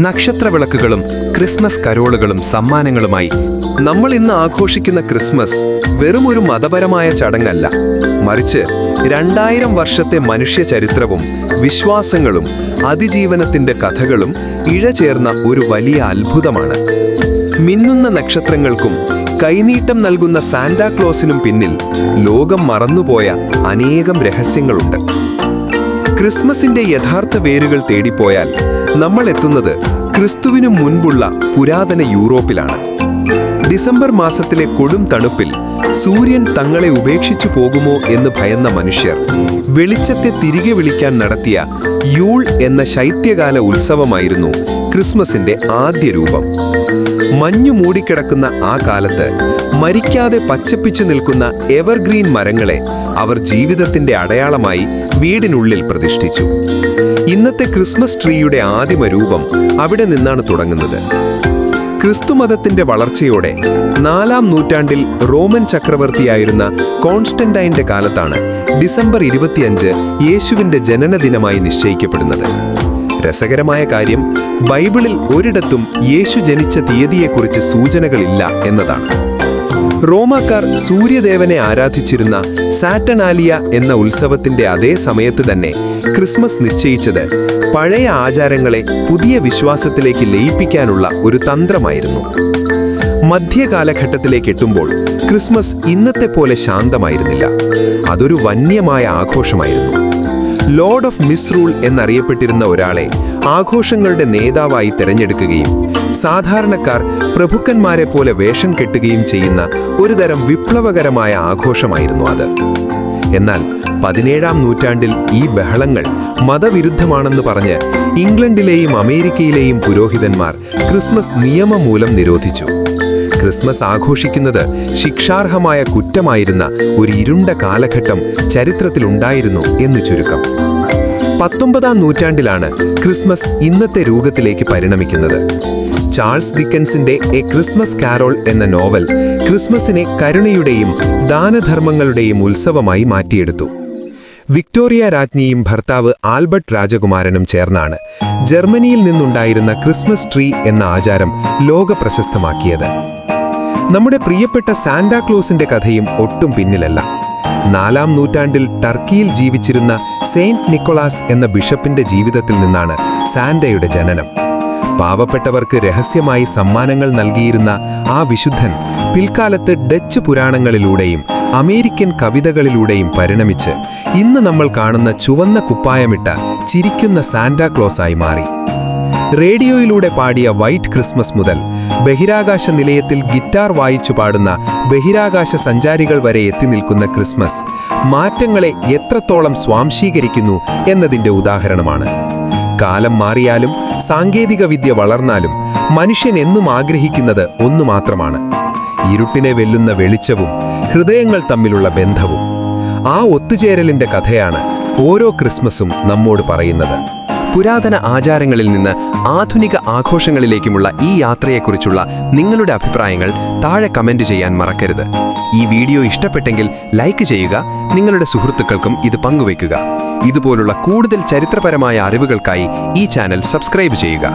നക്ഷത്രവിളക്കുകളും Christmas കരോളുകളും സമ്മാനങ്ങളുമായി നമ്മൾ ഇന്ന് ആഘോഷിക്കുന്ന ക്രിസ്മസ് വെറും ഒരു മതപരമായ ചടങ്ങല്ല. മറിച്ച് രണ്ടായിരം വർഷത്തെ മനുഷ്യ ചരിത്രവും വിശ്വാസങ്ങളും അതിജീവനത്തിന്റെ കഥകളും ഇഴചേർന്ന ഒരു വലിയ അത്ഭുതമാണ്. മിന്നുന്ന നക്ഷത്രങ്ങൾക്കും കൈനീട്ടം നൽകുന്ന സാന്റാക്ലോസിനും പിന്നിൽ ലോകം മറന്നുപോയ അനേകം രഹസ്യങ്ങളുണ്ട്. ക്രിസ്മസിന്റെ യഥാർത്ഥ വേരുകൾ തേടിപ്പോയാൽ നമ്മൾ എത്തുന്നത് ക്രിസ്തുവിനു മുൻപുള്ള പുരാതന യൂറോപ്പിലാണ്. ഡിസംബർ മാസത്തിലെ കൊടും തണുപ്പിൽ സൂര്യൻ തങ്ങളെ ഉപേക്ഷിച്ചു പോകുമോ എന്ന് ഭയന്ന മനുഷ്യർ വെളിച്ചത്തെ തിരികെ വിളിക്കാൻ നടത്തിയ യൂൾ എന്ന ശൈത്യകാല ഉത്സവമായിരുന്നു ക്രിസ്മസിന്റെ ആദ്യ രൂപം. മഞ്ഞു മൂടിക്കിടക്കുന്ന ആ കാലത്ത് മരിക്കാതെ പച്ചപ്പിച്ചു നിൽക്കുന്ന എവർഗ്രീൻ മരങ്ങളെ അവർ ജീവിതത്തിന്റെ അടയാളമായി വീടിനുള്ളിൽ പ്രതിഷ്ഠിച്ചു. ഇന്നത്തെ ക്രിസ്മസ് ട്രീയുടെ ആദിമ രൂപം അവിടെ നിന്നാണ് തുടങ്ങുന്നത്. ക്രിസ്തുമതത്തിന്റെ വളർച്ചയോടെ നാലാം നൂറ്റാണ്ടിൽ റോമൻ ചക്രവർത്തിയായിരുന്ന കോൺസ്റ്റന്റൈന്റെ കാലത്താണ് ഡിസംബർ ഇരുപത്തിയഞ്ച് യേശുവിന്റെ ജനനദിനമായി നിശ്ചയിക്കപ്പെടുന്നത്. രസകരമായ കാര്യം ബൈബിളിൽ ഒരിടത്തും യേശു ജനിച്ച തീയതിയെക്കുറിച്ച് സൂചനകളില്ല എന്നതാണ്. റോമാക്കാർ സൂര്യദേവനെ ആരാധിച്ചിരുന്ന സാറ്റനാലിയ എന്ന ഉത്സവത്തിന്റെ അതേ സമയത്ത് തന്നെ ക്രിസ്മസ് നിശ്ചയിച്ചത് പഴയ ആചാരങ്ങളെ പുതിയ വിശ്വാസത്തിലേക്ക് ലയിപ്പിക്കാനുള്ള ഒരു തന്ത്രമായിരുന്നു. മധ്യകാലഘട്ടത്തിലേക്ക് എത്തുമ്പോൾ ക്രിസ്മസ് ഇന്നത്തെ പോലെ ശാന്തമായിരുന്നില്ല. അതൊരു വന്യമായ ആഘോഷമായിരുന്നു. ലോർഡ് ഓഫ് മിസ്റൂൾ എന്നറിയപ്പെട്ടിരുന്ന ഒരാളെ ആഘോഷങ്ങളുടെ നേതാവായി തിരഞ്ഞെടുക്കുകയും സാധാരണക്കാർ പ്രഭുക്കന്മാരെ പോലെ വേഷം കെട്ടുകയും ചെയ്യുന്ന ഒരുതരം വിപ്ലവകരമായ ആഘോഷമായിരുന്നു അത്. എന്നാൽ പതിനേഴാം നൂറ്റാണ്ടിൽ ഈ ബഹളങ്ങൾ മതവിരുദ്ധമാണെന്ന് പറഞ്ഞ് ഇംഗ്ലണ്ടിലെയും അമേരിക്കയിലെയും പുരോഹിതന്മാർ ക്രിസ്മസ് നിയമമൂലം നിരോധിച്ചു. ക്രിസ്മസ് ആഘോഷിക്കുന്നത് ശിക്ഷാർഹമായ കുറ്റമായിരുന്ന ഒരു ഇരുണ്ട കാലഘട്ടം ചരിത്രത്തിലുണ്ടായിരുന്നു എന്ന് ചുരുക്കം. പത്തൊമ്പതാം നൂറ്റാണ്ടിലാണ് ക്രിസ്മസ് ഇന്നത്തെ രൂപത്തിലേക്ക് പരിണമിക്കുന്നത്. ചാൾസ് ദിക്കൻസിന്റെ എ ക്രിസ്മസ് കാരോൾ എന്ന നോവൽ ക്രിസ്മസിനെ കരുണയുടെയും ദാനധർമ്മങ്ങളുടെയും ഉത്സവമായി മാറ്റിയെടുത്തു. വിക്ടോറിയ രാജ്ഞിയും ഭർത്താവ് ആൽബർട്ട് രാജകുമാരനും ചേർന്നാണ് ജർമ്മനിയിൽ നിന്നുണ്ടായിരുന്ന ക്രിസ്മസ് ട്രീ എന്ന ആചാരം ലോക പ്രശസ്തമാക്കിയത് നമ്മുടെ പ്രിയപ്പെട്ട സാന്റാക്ലോസിന്റെ കഥയും ഒട്ടും പിന്നിലല്ല. നാലാം നൂറ്റാണ്ടിൽ ടർക്കിയിൽ ജീവിച്ചിരുന്ന സെയിന്റ് നിക്കോളാസ് എന്ന ബിഷപ്പിന്റെ ജീവിതത്തിൽ നിന്നാണ് സാൻഡയുടെ ജനനം. പാവപ്പെട്ടവർക്ക് രഹസ്യമായി സമ്മാനങ്ങൾ നൽകിയിരുന്ന ആ വിശുദ്ധൻ പിൽക്കാലത്ത് ഡച്ച് പുരാണങ്ങളിലൂടെയും അമേരിക്കൻ കവിതകളിലൂടെയും പരിണമിച്ച് ഇന്ന് നമ്മൾ കാണുന്ന ചുവന്ന കുപ്പായമിട്ട ചിരിക്കുന്ന സാന്റാക്ലോസായി മാറി. റേഡിയോയിലൂടെ പാടിയ വൈറ്റ് ക്രിസ്മസ് മുതൽ ബഹിരാകാശ നിലയത്തിൽ ഗിറ്റാർ വായിച്ചു പാടുന്ന ബഹിരാകാശ സഞ്ചാരികൾ വരെ എത്തി നിൽക്കുന്ന ക്രിസ്മസ് മാറ്റങ്ങളെ എത്രത്തോളം സ്വാംശീകരിക്കുന്നു എന്നതിന്റെ ഉദാഹരണമാണ്. കാലം മാറിയാലും സാങ്കേതിക വിദ്യ വളർന്നാലും മനുഷ്യൻ എന്നും ആഗ്രഹിക്കുന്നത് ഒന്നു മാത്രമാണ്. ഇരുട്ടിനെ വെല്ലുന്ന വെളിച്ചവും ഹൃദയങ്ങൾ തമ്മിലുള്ള ബന്ധവും. ആ ഒത്തുചേരലിന്റെ കഥയാണ് ഓരോ ക്രിസ്മസും നമ്മോട് പറയുന്നത്. പുരാതന ആചാരങ്ങളിൽ നിന്ന് ആധുനിക ആഘോഷങ്ങളിലേക്കുമുള്ള ഈ യാത്രയെക്കുറിച്ചുള്ള നിങ്ങളുടെ അഭിപ്രായങ്ങൾ താഴെ കമന്റ് ചെയ്യാൻ മറക്കരുത്. ഈ വീഡിയോ ഇഷ്ടപ്പെട്ടെങ്കിൽ ലൈക്ക് ചെയ്യുക നിങ്ങളുടെ സുഹൃത്തുക്കൾക്കും ഇത് പങ്കുവയ്ക്കുക. ഇതുപോലുള്ള കൂടുതൽ ചരിത്രപരമായ അറിവുകൾക്കായി ഈ ചാനൽ സബ്സ്ക്രൈബ് ചെയ്യുക.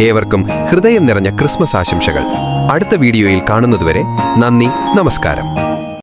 ഏവർക്കും ഹൃദയം നിറഞ്ഞ ക്രിസ്മസ് ആശംസകൾ. അടുത്ത വീഡിയോയിൽ കാണുന്നതുവരെ നന്ദി നമസ്കാരം.